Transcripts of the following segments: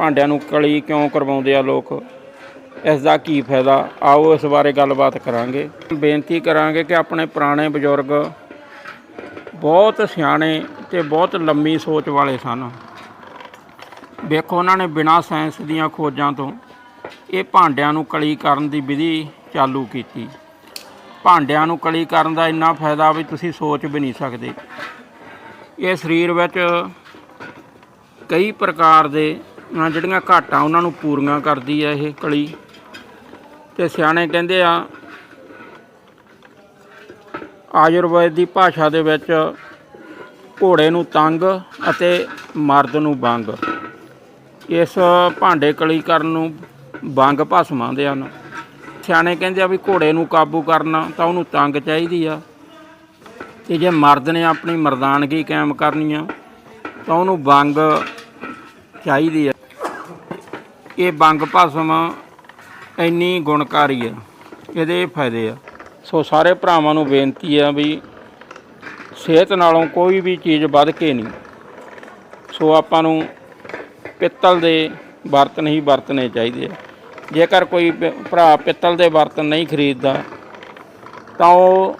ਭਾਂਡਿਆਂ ਨੂੰ ਕਲੀ ਕਿਉਂ ਕਰਵਾਉਂਦੇ ਆ ਲੋਕ? ਇਸ ਦਾ ਕੀ ਫਾਇਦਾ? ਆਓ ਇਸ ਬਾਰੇ ਗੱਲਬਾਤ ਕਰਾਂਗੇ। ਬੇਨਤੀ ਕਰਾਂਗੇ ਕਿ ਆਪਣੇ ਪੁਰਾਣੇ ਬਜ਼ੁਰਗ ਬਹੁਤ ਸਿਆਣੇ ਤੇ ਬਹੁਤ ਲੰਮੀ ਸੋਚ ਵਾਲੇ ਸਨ। ਵੇਖੋ ਉਹਨਾਂ ਨੇ ਬਿਨਾਂ ਸਾਇੰਸ ਦੀਆਂ ਖੋਜਾਂ ਤੋਂ ਇਹ ਭਾਂਡਿਆਂ ਨੂੰ ਕਲੀ ਕਰਨ ਦੀ ਵਿਧੀ ਚਾਲੂ ਕੀਤੀ। ਭਾਂਡਿਆਂ ਨੂੰ ਕਲੀ ਕਰਨ ਦਾ ਇੰਨਾ ਫਾਇਦਾ ਵੀ ਤੁਸੀਂ ਸੋਚ ਵੀ ਨਹੀਂ ਸਕਦੇ। ਇਹ ਸਰੀਰ ਵਿੱਚ ਕਈ ਪ੍ਰਕਾਰ ਦੇ ਜਿਹੜੀਆਂ ਘਾਟਾਂ ਉਹਨਾਂ ਨੂੰ ਪੂਰੀਆਂ ਕਰਦੀ ਹੈ ਇਹ ਕਲੀ। ਤੇ ਸਿਆਣੇ ਕਹਿੰਦੇ ਆ, ਆਯੁਰਵੇਦ ਦੀ ਭਾਸ਼ਾ ਦੇ ਵਿੱਚ ਘੋੜੇ ਨੂੰ ਤੰਗ ਅਤੇ ਮਰਦ ਨੂੰ ਬੰਗ। ਇਸ ਭਾਂਡੇ ਕਲੀ ਕਰਨ ਨੂੰ ਬੰਗ ਭਸਮਾਉਂਦੇ ਹਨ। ਸਿਆਣੇ ਕਹਿੰਦੇ ਆ ਵੀ ਘੋੜੇ ਨੂੰ ਕਾਬੂ ਕਰਨਾ ਤਾਂ ਉਹਨੂੰ ਤੰਗ ਚਾਹੀਦੀ ਆ। ਤੇ ਜੇ ਮਰਦ ਨੇ ਆਪਣੀ ਮਰਦਾਨਗੀ ਕਾਇਮ ਕਰਨੀ ਆ, ਤਾਂ ਉਹਨੂੰ ਬੰਗ ਚਾਹੀਦੀ ਆ। ਇਹ ਬੰਗ ਭਸਮ ਇੰਨੀ ਗੁਣਕਾਰੀ ਆ, ਇਹਦੇ ਫਾਇਦੇ ਆ। ਸੋ ਸਾਰੇ ਭਰਾਵਾਂ ਨੂੰ ਬੇਨਤੀ ਆ ਵੀ ਸਿਹਤ ਨਾਲੋਂ ਕੋਈ ਵੀ ਚੀਜ਼ ਵੱਧ ਕੇ ਨਹੀਂ। ਸੋ ਆਪਾਂ ਨੂੰ ਪਿੱਤਲ ਦੇ ਬਰਤਨ ਹੀ ਵਰਤਣੇ ਚਾਹੀਦੇ ਆ। ਜੇਕਰ ਕੋਈ ਪ- ਭਰਾ ਪਿੱਤਲ ਦੇ ਬਰਤਨ ਨਹੀਂ ਖਰੀਦਦਾ, ਤਾਂ ਉਹ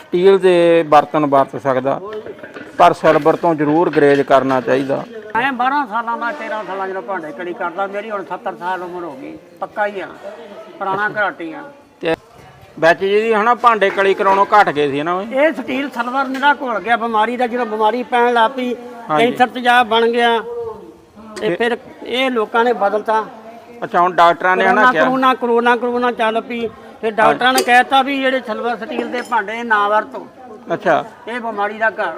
ਸਟੀਲ ਦੇ ਬਰਤਨ ਵਰਤ ਸਕਦਾ, ਪਰ ਸਿਲਵਰ ਤੋਂ ਜ਼ਰੂਰ ਗਰੇਜ ਕਰਨਾ ਚਾਹੀਦਾ। ਮੈਂ 12 ਸਾਲਾਂ ਦਾ 13 ਸਾਲਾਂ ਜਦੋਂ ਭਾਂਡੇ ਕੜੀ ਕਰਦਾ ਮੇਰੀ ਹੁਣ 70 ਸਾਲ ਉਮਰ ਹੋ ਗਈ ਪੱਕਾ ਹੀ ਆ ਪੁਰਾਣਾ ਘਰਾਟੀ ਆ। ਤੇ ਵਿੱਚ ਜਿਹਦੀ ਹਨਾ ਭਾਂਡੇ ਕਲੀ ਕਰਾਉਣੋਂ ਘਟ ਗਏ ਸੀ ਨਾ ਓਏ ਇਹ ਸਟੀਲ ਸਲਵਰ ਨਿਰਾ ਘੁਲ ਗਿਆ ਬਿਮਾਰੀ ਦਾ ਜਦੋਂ ਬਿਮਾਰੀ ਪੈਣ ਲੱਗ ਪਈ ਕੈਂਸਰ ਤੇਜ਼ਾਬ ਬਣ ਗਿਆ ਤੇ ਫਿਰ ਇਹ ਲੋਕਾਂ ਨੇ ਬਦਲਤਾ। ਅੱਛਾ ਹੁਣ ਡਾਕਟਰਾਂ ਨੇ ਹਨਾ ਕਿਹਾ। ਕਰੋਨਾ ਕਰੋਨਾ ਕਰੋਨਾ ਚੱਲ ਪਈ ਫਿਰ ਡਾਕਟਰਾਂ ਨੇ ਕਹਿਤਾ ਵੀ ਜਿਹੜੇ ਸਿਲਵਰ ਸਟੀਲ ਦੇ ਭਾਂਡੇ ਨਾ ਵਰਤੋ। ਅੱਛਾ। ਇਹ ਬਿਮਾਰੀ ਦਾ ਘਰ।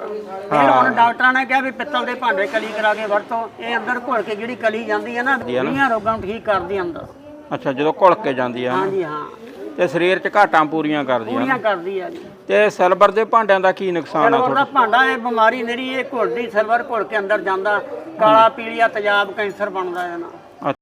ਫਿਰ ਹੁਣ ਡਾਕਟਰਾਂ ਨੇ ਕਿਹਾ ਵੀ ਪਿੱਤਲ ਦੇ ਭਾਂਡੇ ਕਲੀ ਕਰਾ ਕੇ ਵਰਤੋ। ਇਹ ਅੰਦਰ ਘੁਲ ਕੇ ਜਿਹੜੀ ਕਲੀ ਜਾਂਦੀ ਹੈ ਨਾ ਦੁਨੀਆਂ ਰੋਗਾਂ ਨੂੰ ਠੀਕ ਕਰਦੀ ਹੈ ਅੰਦਰ। ਅੱਛਾ ਜਦੋਂ ਘੁਲ ਕੇ ਜਾਂਦੀ ਆ ਹਾਂਜੀ ਹਾਂ। ਤੇ ਸਰੀਰ 'ਚ ਘਾਟਾਂ ਪੂਰੀਆਂ ਕਰਦੀਆਂ ਪੂਰੀਆਂ ਕਰਦੀ ਆ ਜੀ। ਤੇ ਸਿਲਵਰ ਦੇ ਭਾਂਡਿਆਂ ਦਾ ਕੀ ਨੁਕਸਾਨ ਆ ਸਿਲਵਰ ਦਾ ਭਾਂਡਾ ਇਹ ਬਿਮਾਰੀ ਨਿਰੀ ਇਹ ਘੁਲਦੀ ਸਿਲਵਰ ਘੁਲ ਕੇ ਅੰਦਰ ਜਾਂਦਾ। ਕਾਲਾ ਪੀਲੀਆ ਤੇਜ਼ਾਬ ਕੈਂਸਰ ਬਣਦਾ ਹੈ ਨਾ।